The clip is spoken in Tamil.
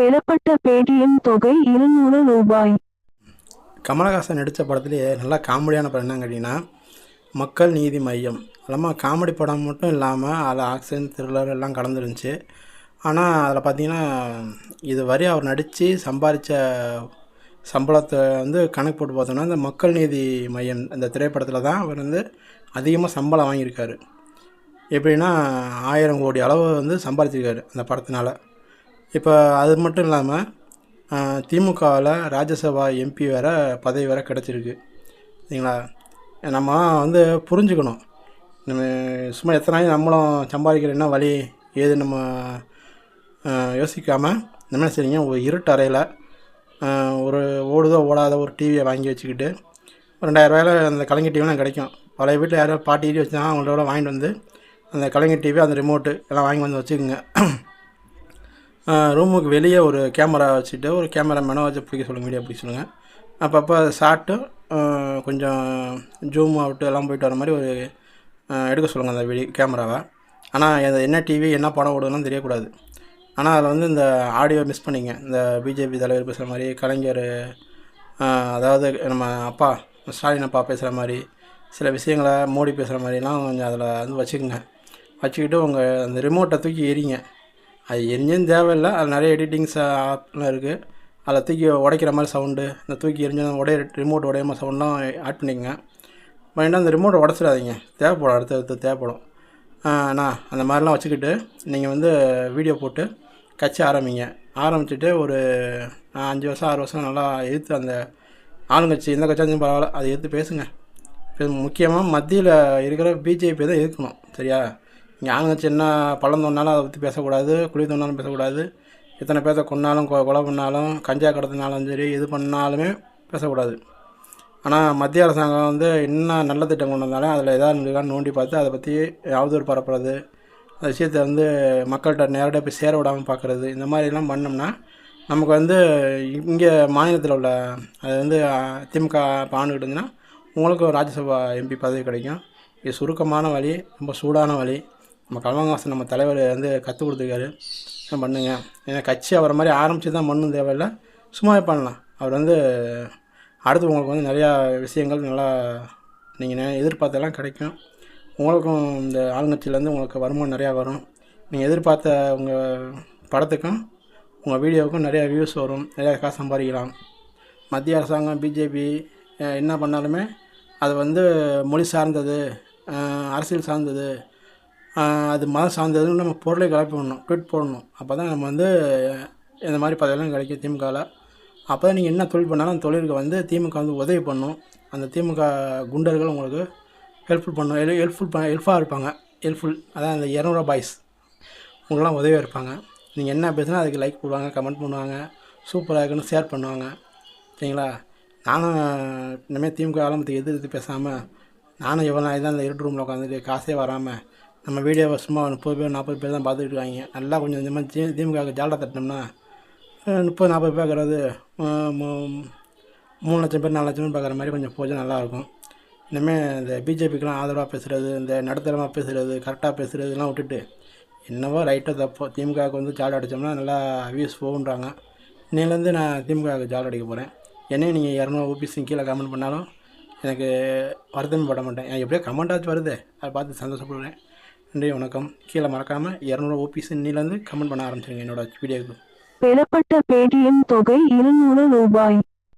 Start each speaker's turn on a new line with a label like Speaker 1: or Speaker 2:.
Speaker 1: பெறப்பட்ட பேடிஎம் தொகை இருநூறு ரூபாய்.
Speaker 2: கமலஹாசன் நடித்த படத்துலேயே நல்லா காமெடியான படம் என்னன்னு கேட்டிங்கன்னா மக்கள் நீதி மையம். இல்லாமல் காமெடி படம் மட்டும் இல்லாமல் அதில் ஆக்ஷன் த்ரில்லர் எல்லாம் கலந்துருந்துச்சு. ஆனால் அதில் பார்த்தீங்கன்னா இது வரை அவர் நடித்து சம்பாதிச்ச சம்பளத்தை வந்து கணக்கு போட்டு பார்த்தோன்னா இந்த மக்கள் நீதி மையம் இந்த திரைப்படத்தில் தான் அவர் வந்து அதிகமாக சம்பளம் வாங்கியிருக்காரு. எப்படின்னா ஆயிரம் கோடி அளவு வந்து சம்பாதிச்சிருக்காரு அந்த படத்தினால. இப்போ அது மட்டும் இல்லாமல் திமுகவில் ராஜ்யசபா எம்பி வேறு பதவி வேறு கிடச்சிருக்கு. சரிங்களா? நம்ம வந்து புரிஞ்சுக்கணும். நம்ம சும்மா எத்தனை நாளைக்கு நம்மளும் சம்பாதிக்கிற என்ன வழி ஏது நம்ம யோசிக்காமல் என்ன செய்றீங்க? ஒரு இருட்டு அறையில் ஒரு ஓடுதோ ஓடாத ஒரு டிவியை வாங்கி வச்சுக்கிட்டு ஒரு ரெண்டாயிரரூவாயில் அந்த கலைஞர் டிவிலாம் கிடைக்கும். பழைய வீட்டில் யாரோ பாட்டி டிவி வச்சுருந்தாங்க அவங்களோட வாங்கிட்டு வந்து அந்த கலைஞர் டிவி அந்த ரிமோட்டு எல்லாம் வாங்கி வந்து வச்சுக்கோங்க. ரூமுக்கு வெளியே ஒரு கேமரா வச்சுட்டு ஒரு கேமராமேனோ வச்சு பிடிக்க சொல்லுங்கள் வீடியோ பிடிக்க சொல்லுங்கள் அப்பப்போ ஷார்ட்டு கொஞ்சம் ஜூம் அவுட்டு எல்லாம் போயிட்டு வர மாதிரி ஒரு எடுக்க சொல்லுங்கள் அந்த வீடியோ கேமராவை ஆனால் அது என்ன டிவி என்ன படம் ஓடுதுன்னு தெரியக்கூடாது. ஆனால் அதில் வந்து இந்த ஆடியோ மிஸ் பண்ணிங்க. இந்த பிஜேபி தலைவர் பேசுகிற மாதிரி கலைஞர் அதாவது நம்ம அப்பா ஸ்டாலின் அப்பா பேசுகிற மாதிரி சில விஷயங்களை மோடி பேசுகிற மாதிரிலாம் கொஞ்சம் அதில் வந்து வச்சுக்கோங்க. வச்சுக்கிட்டு உங்கள் அந்த ரிமோட்டை தூக்கி எறிங்க. அது எரிஞ்சும் தேவையில்லை. அது நிறைய எடிட்டிங்ஸ் ஆப்லாம் இருக்குது அதில் தூக்கி உடைக்கிற மாதிரி சவுண்டு இந்த தூக்கி எரிஞ்சு உடைய ரிமோட் உடையாம சவுண்ட்லாம் ஆட் பண்ணிக்கங்க. மைண்டாக அந்த ரிமோட்டை உடச்சிடாதீங்க. தேவைப்படும் அடுத்து அடுத்து தேவைப்படும். அண்ணா அந்த மாதிரிலாம் வச்சுக்கிட்டு நீங்கள் வந்து வீடியோ போட்டு கட்சி ஆரம்பிங்க. ஆரம்பிச்சுட்டு ஒரு அஞ்சு வருஷம் ஆறு வருஷம் நல்லா எழுத்து அந்த ஆளுங்கட்சி எந்த கட்சியாச்சும் பரவாயில்ல அதை எடுத்து பேசுங்க. முக்கியமாக மத்தியில் இருக்கிற பிஜேபி தான் இருக்கணும் சரியா? ஞானம் சின்ன என்ன பள்ளம் தோணாலும் அதை பற்றி பேசக்கூடாது குழி தோணாலும் பேசக்கூடாது. எத்தனை பேர்த்த கொன்னாலும் கொ- கொலை பண்ணாலும் கஞ்சா கடத்தினாலும் சரி எது பண்ணாலுமே பேசக்கூடாது. ஆனால் மத்திய அரசாங்கம் வந்து என்ன நல்ல திட்டம் கொண்டு வந்தாலும் அதில் எதாவது இருக்கான்னு நோண்டி பார்த்து அதை பற்றி அவதூறு பரப்புறது அந்த விஷயத்தை வந்து மக்கள்கிட்ட நேரடியாக போய் சேர விடாமல் பார்க்குறது இந்த மாதிரிலாம் பண்ணோம்னா நமக்கு வந்து இங்கே மாநிலத்தில் உள்ள அது வந்து திமுக இப்போ ஆண்டுகிட்டு இருந்துன்னா உங்களுக்கும் ராஜ்யசபா எம்பி பதவி கிடைக்கும். இது சுருக்கமான வழி ரொம்ப சூடான வழி. நம்ம கமலஹாசன் நம்ம தலைவர் வந்து கற்றுக் கொடுத்துருக்காரு. என்ன பண்ணுங்க? ஏன்னா கட்சி அவரை மாதிரி ஆரம்பித்து தான் பண்ணும் தேவையில்லை. சும்மாவே பண்ணலாம். அவர் வந்து அடுத்து உங்களுக்கு வந்து நிறையா விஷயங்கள் நல்லா நீங்கள் எதிர்பார்த்தெல்லாம் கிடைக்கும். உங்களுக்கும் இந்த ஆளுங்கட்சியிலேருந்து உங்களுக்கு வருமானம் நிறையா வரும். நீங்கள் எதிர்பார்த்த உங்கள் படத்துக்கும் உங்கள் வீடியோவுக்கும் நிறையா வியூஸ் வரும். நிறையா காசு சம்பாதிக்கலாம். மத்திய அரசாங்கம் பிஜேபி என்ன பண்ணாலுமே அது வந்து மொழி சார்ந்தது அரசியல் சார்ந்தது. அது மதம் சார்ந்ததுன்னு நம்ம பொருளை கலப்பி பண்ணணும் ட்விட் போடணும். அப்போ தான் நம்ம வந்து இந்த மாதிரி பதவியெல்லாம் கிடைக்கும் திமுகவில் அப்போ தான் நீங்கள் என்ன தொழில் பண்ணாலும் அந்த தொழிலுக்கு வந்து திமுக வந்து உதவி பண்ணும். அந்த திமுக குண்டர்கள் உங்களுக்கு ஹெல்ப்ஃபுல் பண்ணும். ஹெல் ஹெல்ப்ஃபுல் பண்ண ஹெல்ப்ஃபாக இருப்பாங்க. ஹெல்ப்ஃபுல் அதான் அந்த இரநூறுவா பாய்ஸ் உங்களெலாம் உதவியாக இருப்பாங்க. நீங்கள் என்ன பேசுனா அதுக்கு லைக் போடுவாங்க கமெண்ட் பண்ணுவாங்க. சூப்பராக இருக்குன்னு ஷேர் பண்ணுவாங்க. சரிங்களா? நானும் இனிமேல் திமுக ஆரம்பத்துக்கு எதிர்த்து பேசாமல் நானும் எவ்வளோ நாள் தான் அந்த இருட்டு ரூமில் உட்காந்துட்டு காசே வராமல் நம்ம வீடியோவை சும்மா முப்பது பேர் நாற்பது பேர் தான் பார்த்துட்டு இருக்காங்க. நல்லா கொஞ்சம் இந்த மாதிரி திமுகவுக்கு ஜாலா தட்டினோம்னா முப்பது நாற்பது பேர் பார்க்குறது மூணு லட்சம் பேர் நாலு லட்சம் பேர் பார்க்குற மாதிரி கொஞ்சம் போச்சு நல்லாயிருக்கும். இனிமேல் இந்த பிஜேபிக்கெலாம் ஆதரவாக பேசுகிறது இந்த நடுத்தரமாக பேசுகிறது கரெக்டாக பேசுகிறதுலாம் விட்டுட்டு என்னவோ ரைட்டோ தப்போ திமுகவுக்கு வந்து ஜால் அடித்தோம்னா நல்லா வியூஸ் போகுன்றாங்க இன்னிலேருந்து நான் திமுகவுக்கு ஜால் அடிக்க போகிறேன் என்னையும் நீங்கள் இரநூறு ஓபிசி கீழே கமெண்ட் பண்ணாலும் எனக்கு வருத்தமே பட மாட்டேன். எனக்கு எப்படியோ கமெண்டாச்சும் வருது. அதை பார்த்து சந்தோஷப்படுறேன் நன்றி வணக்கம். கீழே மறக்காமல் இரநூறு ஓபிசி இன்னிலேருந்து கமெண்ட் பண்ண ஆரம்பிச்சிருங்க என்னோட வீடியோக்கு
Speaker 1: பெறப்பட்ட பேடிஎம் தொகை இருநூறு ரூபாய்.